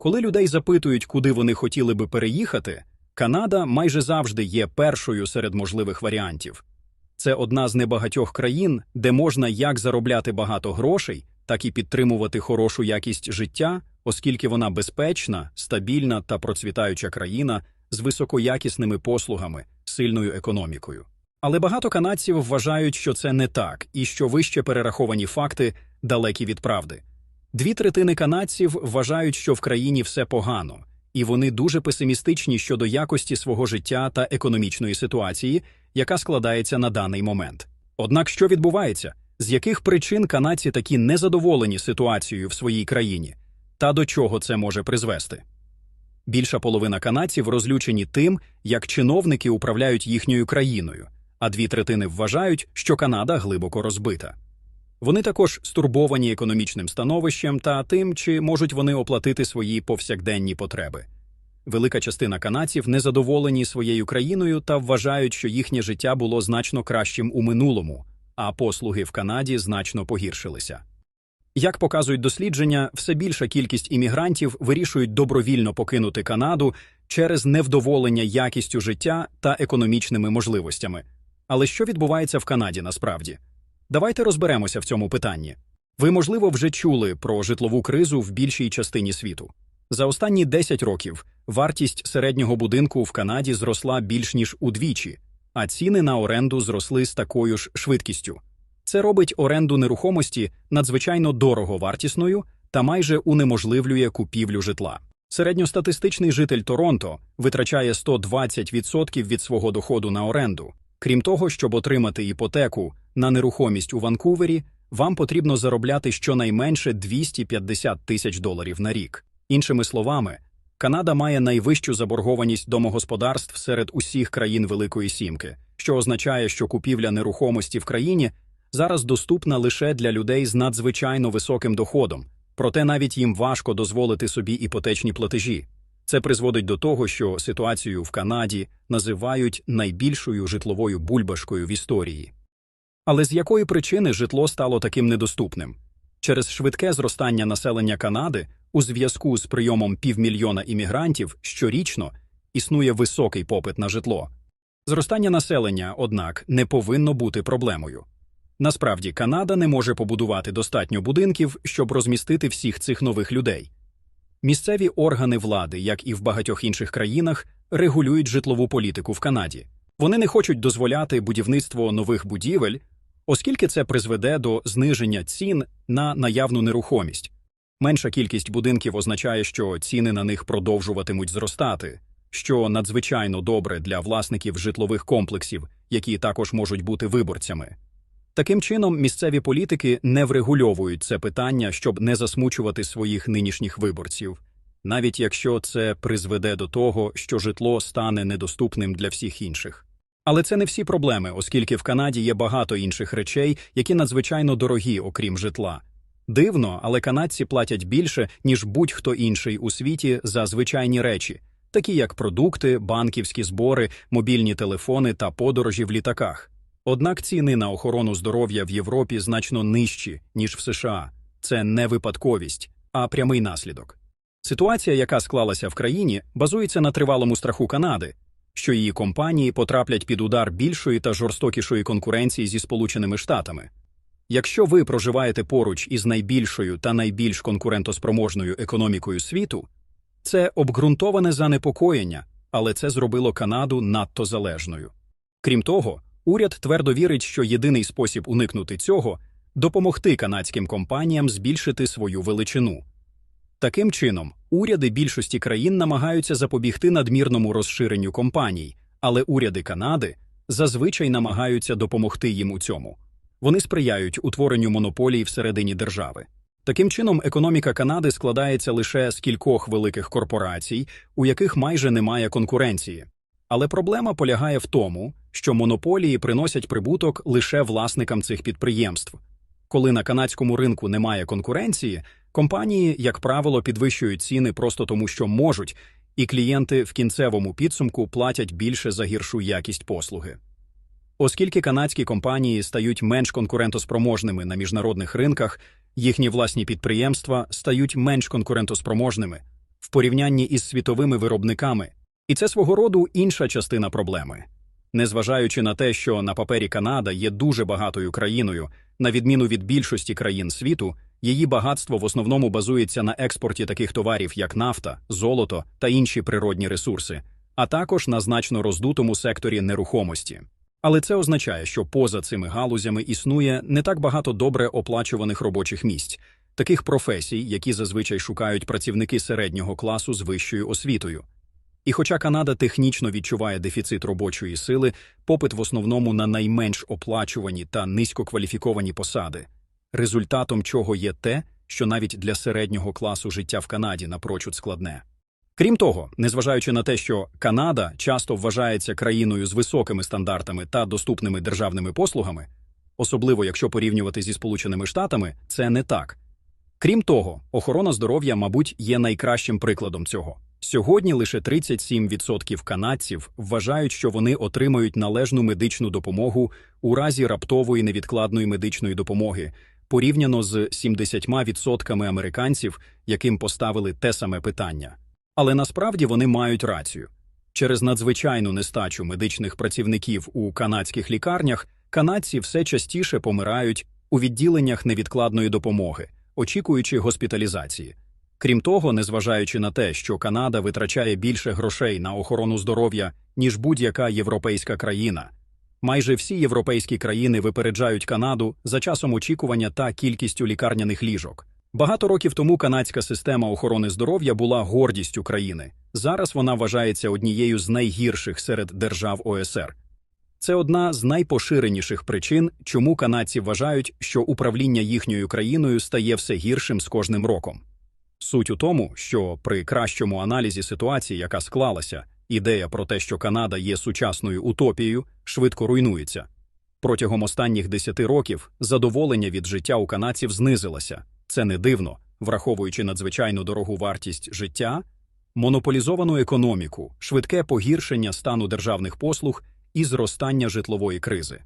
Коли людей запитують, куди вони хотіли би переїхати, Канада майже завжди є першою серед можливих варіантів. Це одна з небагатьох країн, де можна як заробляти багато грошей, так і підтримувати хорошу якість життя, оскільки вона безпечна, стабільна та процвітаюча країна з високоякісними послугами, сильною економікою. Але багато канадців вважають, що це не так, і що вище перераховані факти далекі від правди. Дві третини канадців вважають, що в країні все погано, і вони дуже песимістичні щодо якості свого життя та економічної ситуації, яка складається на даний момент. Однак що відбувається? З яких причин канадці такі незадоволені ситуацією в своїй країні, та до чого це може призвести? Більша половина канадців розлючені тим, як чиновники управляють їхньою країною, а дві третини вважають, що Канада глибоко розбита. Вони також стурбовані економічним становищем та тим, чи можуть вони оплатити свої повсякденні потреби. Велика частина канадців незадоволені своєю країною та вважають, що їхнє життя було значно кращим у минулому, а послуги в Канаді значно погіршилися. Як показують дослідження, все більша кількість іммігрантів вирішують добровільно покинути Канаду через невдоволення якістю життя та економічними можливостями. Але що відбувається в Канаді насправді? Давайте розберемося в цьому питанні. Ви, можливо, вже чули про житлову кризу в більшій частині світу. За останні 10 років вартість середнього будинку в Канаді зросла більш ніж удвічі, а ціни на оренду зросли з такою ж швидкістю. Це робить оренду нерухомості надзвичайно дороговартісною та майже унеможливлює купівлю житла. Середньостатистичний житель Торонто витрачає 120% від свого доходу на оренду. Крім того, щоб отримати іпотеку на нерухомість у Ванкувері, вам потрібно заробляти щонайменше 250 тисяч доларів на рік. Іншими словами, Канада має найвищу заборгованість домогосподарств серед усіх країн Великої Сімки, що означає, що купівля нерухомості в країні зараз доступна лише для людей з надзвичайно високим доходом, проте навіть їм важко дозволити собі іпотечні платежі. Це призводить до того, що ситуацію в Канаді називають найбільшою житловою бульбашкою в історії. Але з якої причини житло стало таким недоступним? Через швидке зростання населення Канади у зв'язку з прийомом півмільйона іммігрантів щорічно існує високий попит на житло. Зростання населення, однак, не повинно бути проблемою. Насправді, Канада не може побудувати достатньо будинків, щоб розмістити всіх цих нових людей. Місцеві органи влади, як і в багатьох інших країнах, регулюють житлову політику в Канаді. Вони не хочуть дозволяти будівництво нових будівель, оскільки це призведе до зниження цін на наявну нерухомість. Менша кількість будинків означає, що ціни на них продовжуватимуть зростати, що надзвичайно добре для власників житлових комплексів, які також можуть бути виборцями. Таким чином, місцеві політики не врегульовують це питання, щоб не засмучувати своїх нинішніх виборців, навіть якщо це призведе до того, що житло стане недоступним для всіх інших. Але це не всі проблеми, оскільки в Канаді є багато інших речей, які надзвичайно дорогі, окрім житла. Дивно, але канадці платять більше, ніж будь-хто інший у світі за звичайні речі, такі як продукти, банківські збори, мобільні телефони та подорожі в літаках. Однак ціни на охорону здоров'я в Європі значно нижчі, ніж в США. Це не випадковість, а прямий наслідок. Ситуація, яка склалася в країні, базується на тривалому страху Канади, що її компанії потраплять під удар більшої та жорстокішої конкуренції зі Сполученими Штатами. Якщо ви проживаєте поруч із найбільшою та найбільш конкурентоспроможною економікою світу, це обґрунтоване занепокоєння, але це зробило Канаду надто залежною. Крім того, уряд твердо вірить, що єдиний спосіб уникнути цього допомогти канадським компаніям збільшити свою величину. Таким чином, уряди більшості країн намагаються запобігти надмірному розширенню компаній, але уряди Канади зазвичай намагаються допомогти їм у цьому. Вони сприяють утворенню монополій всередині держави. Таким чином, економіка Канади складається лише з кількох великих корпорацій, у яких майже немає конкуренції. Але проблема полягає в тому, що монополії приносять прибуток лише власникам цих підприємств. Коли на канадському ринку немає конкуренції, компанії, як правило, підвищують ціни просто тому, що можуть, і клієнти в кінцевому підсумку платять більше за гіршу якість послуги. Оскільки канадські компанії стають менш конкурентоспроможними на міжнародних ринках, їхні власні підприємства стають менш конкурентоспроможними, в порівнянні із світовими виробниками, і це свого роду інша частина проблеми. Незважаючи на те, що на папері Канада є дуже багатою країною, на відміну від більшості країн світу, її багатство в основному базується на експорті таких товарів, як нафта, золото та інші природні ресурси, а також на значно роздутому секторі нерухомості. Але це означає, що поза цими галузями існує не так багато добре оплачуваних робочих місць, таких професій, які зазвичай шукають працівники середнього класу з вищою освітою. І хоча Канада технічно відчуває дефіцит робочої сили, попит в основному на найменш оплачувані та низькокваліфіковані посади, результатом чого є те, що навіть для середнього класу життя в Канаді напрочуд складне. Крім того, незважаючи на те, що Канада часто вважається країною з високими стандартами та доступними державними послугами, особливо якщо порівнювати зі Сполученими Штатами, це не так. Крім того, охорона здоров'я, мабуть, є найкращим прикладом цього. Сьогодні лише 37% канадців вважають, що вони отримають належну медичну допомогу у разі раптової невідкладної медичної допомоги, порівняно з 70% американців, яким поставили те саме питання. Але насправді вони мають рацію. Через надзвичайну нестачу медичних працівників у канадських лікарнях канадці все частіше помирають у відділеннях невідкладної допомоги, очікуючи госпіталізації. Крім того, незважаючи на те, що Канада витрачає більше грошей на охорону здоров'я, ніж будь-яка європейська країна, майже всі європейські країни випереджають Канаду за часом очікування та кількістю лікарняних ліжок. Багато років тому канадська система охорони здоров'я була гордістю країни. Зараз вона вважається однією з найгірших серед держав ОСР. Це одна з найпоширеніших причин, чому канадці вважають, що управління їхньою країною стає все гіршим з кожним роком. Суть у тому, що при кращому аналізі ситуації, яка склалася, ідея про те, що Канада є сучасною утопією, швидко руйнується. Протягом останніх десяти років задоволення від життя у канадців знизилося. Це не дивно, враховуючи надзвичайну дорогу вартість життя, монополізовану економіку, швидке погіршення стану державних послуг і зростання житлової кризи.